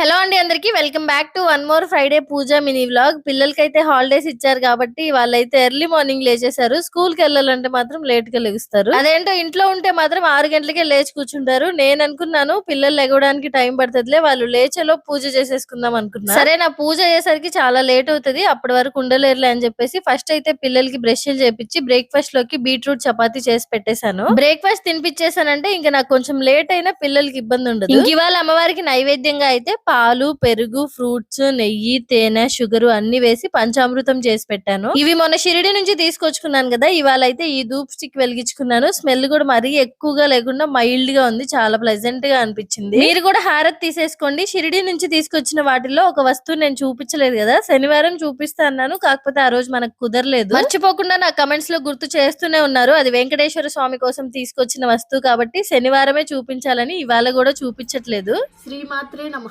Hello అండి అందరికి. Welcome back to one more Friday Pooja mini vlog. పిల్లలకైతే holidays ఇచ్చారు కాబట్టి వాళ్ళైతే ఎర్లీ మార్నింగ్ లేచేశారు. స్కూల్కి వెళ్ళాలంటే మాత్రం లేట్గా లెగుస్తారు. అదేంటో ఇంట్లో ఉంటే మాత్రం ఆరు గంటలకే లేచి కూర్చుంటారు. నేను అనుకున్నాను పిల్లలు లెగవడానికి టైం పడుతుందిలే వాళ్ళు లేచేలో పూజ చేసేసుకుందాం అనుకున్నా. సరే నా పూజ అయ్యేసరికి చాలా లేట్ అవుతుంది. అప్పటి వరకు ఉండలేరులే అని చెప్పేసి ఫస్ట్ అయితే పిల్లలకి బ్రష్లు చేపించి బ్రేక్ఫాస్ట్లోకి బీట్రూట్ చపాతీ చేసి పెట్టేశాను. బ్రేక్ఫాస్ట్ తినిపించేసానంటే ఇంకా నాకు కొంచెం లేట్ అయినా పిల్లలకి ఇబ్బంది ఉండదు ఇవాళ అమ్మవారికి నైవేద్యంగా అయితే పాలు పెరుగు ఫ్రూట్స్ నెయ్యి తేనె షుగర్ అన్ని వేసి పంచామృతం చేసి పెట్టాను. ఇవి మొన్న షిరిడి నుంచి తీసుకొచ్చుకున్నాను కదా ఇవాళ అయితే ఈ ధూప్ స్టిక్ వెలిగించుకున్నాను. స్మెల్ కూడా మరీ ఎక్కువగా లేకుండా మైల్డ్గా ఉంది చాలా ప్లెజెంట్గా అనిపించింది. మీరు కూడా హారత్ తీసేసుకోండి. షిరిడి నుంచి తీసుకొచ్చిన వాటిలో ఒక వస్తువు నేను చూపించలేదు కదా శనివారం చూపిస్తా అన్నాను. కాకపోతే ఆ రోజు మనకు కుదరలేదు. మర్చిపోకుండా నా కమెంట్స్లో గుర్తు చేస్తూనే ఉన్నారు. అది వెంకటేశ్వర స్వామి కోసం తీసుకొచ్చిన వస్తువు కాబట్టి శనివారమే చూపించాలని ఇవాళ కూడా చూపించట్లేదు. శ్రీమాత్రే నమ.